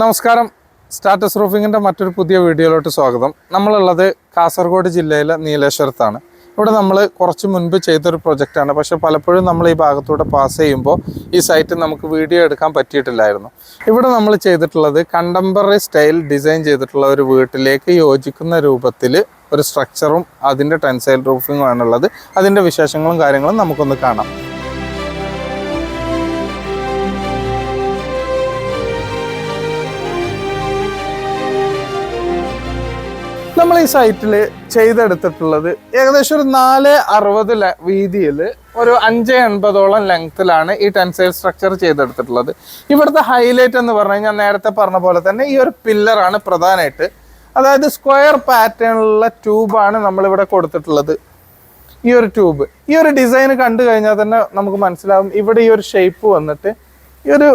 നമസ്കാരം. സ്റ്റാറ്റസ് റൂഫിങ്ങിന്റെ മറ്റൊരു പുതിയ വീഡിയോയിലോട്ട് സ്വാഗതം. നമ്മളുള്ളത് കാസർഗോഡ് ജില്ലയിലെ നീലേശ്വരത്താണ്. ഇവിടെ നമ്മൾ കുറച്ച് മുൻപ് ചെയ്തൊരു പ്രൊജക്റ്റാണ് പക്ഷെ പലപ്പോഴും നമ്മൾ ഈ ഭാഗത്തൂടെ പാസ് ചെയ്യുമ്പോൾ ഈ സൈറ്റ് നമുക്ക് വീഡിയോ എടുക്കാൻ പറ്റിയിട്ടില്ലായിരുന്നു. ഇവിടെ നമ്മൾ ചെയ്തിട്ടുള്ളത് കണ്ടംപററി സ്റ്റൈൽ ഡിസൈൻ ചെയ്തിട്ടുള്ള ഒരു വീട്ടിലേക്ക് യോജിക്കുന്ന രൂപത്തിൽ ഒരു സ്ട്രക്ചറും അതിന്റെ ടെൻസൈൽ റൂഫിങ്ങും ആണുള്ളത്. അതിന്റെ വിശേഷങ്ങളും കാര്യങ്ങളും നമുക്കൊന്ന് കാണാം. നമ്മൾ ഈ സൈറ്റിൽ ചെയ്തെടുത്തിട്ടുള്ളത് ഏകദേശം ഒരു നാല് അറുപത് വീതിയിൽ ഒരു അഞ്ച് എൺപതോളം ലെങ്ത്തിലാണ് ഈ ടെൻസൈൽ സ്ട്രക്ചർ ചെയ്തെടുത്തിട്ടുള്ളത്. ഇവിടുത്തെ ഹൈലൈറ്റ് എന്ന് പറഞ്ഞു കഴിഞ്ഞാൽ നേരത്തെ പറഞ്ഞ പോലെ തന്നെ ഈ ഒരു പില്ലറാണ് പ്രധാനമായിട്ട്. അതായത് സ്ക്വയർ പാറ്റേണിലുള്ള ട്യൂബാണ് നമ്മളിവിടെ കൊടുത്തിട്ടുള്ളത്. ഈ ഒരു ട്യൂബ് ഈ ഒരു ഡിസൈൻ കണ്ടു കഴിഞ്ഞാൽ തന്നെ നമുക്ക് മനസ്സിലാവും ഇവിടെ ഈ ഒരു ഷേപ്പ് വന്നിട്ട് ഈ ഒരു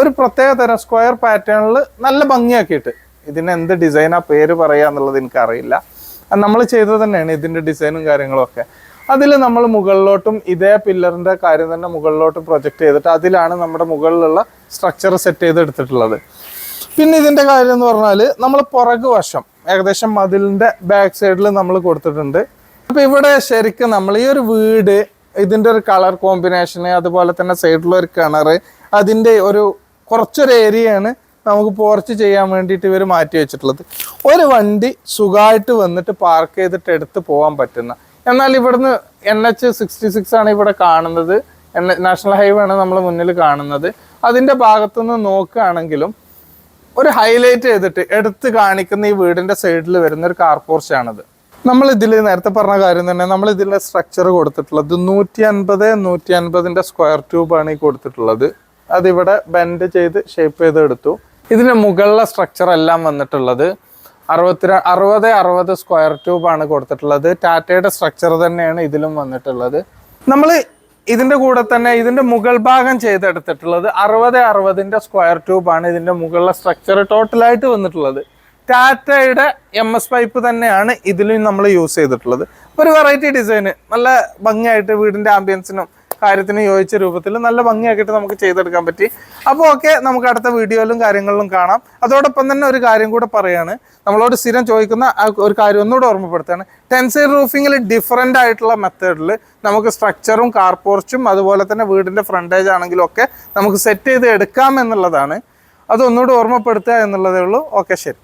ഒരു പ്രത്യേക തരം സ്ക്വയർ പാറ്റേണിൽ നല്ല ഭംഗിയാക്കിയിട്ട് ഇതിന് എന്ത് ഡിസൈനാ പേര് പറയുക എന്നുള്ളത് എനിക്കറിയില്ല. നമ്മൾ ചെയ്തത് തന്നെയാണ് ഇതിന്റെ ഡിസൈനും കാര്യങ്ങളും ഒക്കെ. അതിൽ നമ്മൾ മുകളിലോട്ടും ഇതേ പില്ലറിന്റെ കാര്യം തന്നെ മുകളിലോട്ടും പ്രൊജക്റ്റ് ചെയ്തിട്ട് അതിലാണ് നമ്മുടെ മുകളിലുള്ള സ്ട്രക്ചർ സെറ്റ് ചെയ്ത് എടുത്തിട്ടുള്ളത്. പിന്നെ ഇതിന്റെ കാര്യം എന്ന് പറഞ്ഞാൽ നമ്മൾ പുറകു വശം ഏകദേശം മതിലിന്റെ ബാക്ക് സൈഡിൽ നമ്മൾ കൊടുത്തിട്ടുണ്ട്. അപ്പോൾ ഇവിടെ ശരിക്കും നമ്മൾ ഈ ഒരു വീട് ഇതിന്റെ ഒരു കളർ കോമ്പിനേഷന് അതുപോലെ തന്നെ സൈഡിലുള്ള ഒരു കിണർ അതിന്റെ ഒരു കുറച്ചൊരു ഏരിയയാണ് നമുക്ക് പോർച്ച് ചെയ്യാൻ വേണ്ടിയിട്ട് ഇവർ മാറ്റി വെച്ചിട്ടുള്ളത്. ഒരു വണ്ടി സുഖമായിട്ട് വന്നിട്ട് പാർക്ക് ചെയ്തിട്ട് എടുത്ത് പോകാൻ പറ്റുന്ന. എന്നാൽ ഇവിടുന്ന് എൻ എച്ച് സിക്സ്റ്റി സിക്സ് ആണ് ഇവിടെ കാണുന്നത്. നാഷണൽ ഹൈവേ ആണ് നമ്മൾ മുന്നിൽ കാണുന്നത്. അതിന്റെ ഭാഗത്തുനിന്ന് നോക്കുകയാണെങ്കിലും ഒരു ഹൈലൈറ്റ് ചെയ്തിട്ട് എടുത്ത് കാണിക്കുന്ന ഈ വീടിന്റെ സൈഡിൽ വരുന്ന ഒരു കാർ പോർച്ചാണിത് നമ്മൾ ഇതിൽ നേരത്തെ പറഞ്ഞ കാര്യം തന്നെ നമ്മൾ ഇതിലെ സ്ട്രക്ചർ കൊടുത്തിട്ടുള്ളത് നൂറ്റി അൻപത് നൂറ്റി അൻപതിന്റെ സ്ക്വയർ ട്യൂബാണ് ഈ കൊടുത്തിട്ടുള്ളത്. അതിവിടെ ബെൻഡ് ചെയ്ത് ഷേപ്പ് ചെയ്ത് എടുത്തു. ഇതിന്റെ മുകളിലെ സ്ട്രക്ചർ എല്ലാം വന്നിട്ടുള്ളത് അറുപത്തി അറുപത് അറുപത് സ്ക്വയർ ട്യൂബാണ് കൊടുത്തിട്ടുള്ളത്. ടാറ്റയുടെ സ്ട്രക്ചർ തന്നെയാണ് ഇതിലും വന്നിട്ടുള്ളത്. നമ്മൾ ഇതിന്റെ കൂടെ തന്നെ ഇതിന്റെ മുകൾ ഭാഗം ചെയ്തെടുത്തിട്ടുള്ളത് അറുപത് അറുപതിന്റെ സ്ക്വയർ ട്യൂബാണ് ഇതിന്റെ മുകളിലെ സ്ട്രക്ചർ ടോട്ടലായിട്ട് വന്നിട്ടുള്ളത്. ടാറ്റയുടെ എം എസ് പൈപ്പ് തന്നെയാണ് ഇതിലും നമ്മൾ യൂസ് ചെയ്തിട്ടുള്ളത്. ഒരു വെറൈറ്റി ഡിസൈന് നല്ല ഭംഗിയായിട്ട് വീടിന്റെ ആംബിയൻസിനും കാര്യത്തിന് യോജിച്ച രൂപത്തിൽ നല്ല ഭംഗിയാക്കിയിട്ട് നമുക്ക് ചെയ്തെടുക്കാൻ പറ്റി. അപ്പോൾ ഓക്കെ നമുക്ക് അടുത്ത വീഡിയോയിലും കാര്യങ്ങളിലും കാണാം. അതോടൊപ്പം തന്നെ ഒരു കാര്യം കൂടെ പറയാണ്. നമ്മളോട് സ്ഥിരം ചോദിക്കുന്ന ഒരു കാര്യം ഒന്നുകൂടെ ഓർമ്മപ്പെടുത്തുകയാണ്. ടെൻസൈൽ റൂഫിങ്ങിൽ ഡിഫറെന്റ് ആയിട്ടുള്ള മെത്തേഡിൽ നമുക്ക് സ്ട്രക്ചറും കാർപോർച്ചും അതുപോലെ തന്നെ വീടിന്റെ ഫ്രണ്ടേജ് ആണെങ്കിലും ഒക്കെ നമുക്ക് സെറ്റ് ചെയ്ത് എടുക്കാം എന്നുള്ളതാണ്. അതൊന്നുകൂടെ ഓർമ്മപ്പെടുത്തുക എന്നുള്ളതേ ഉള്ളൂ. ഓക്കെ ശരി.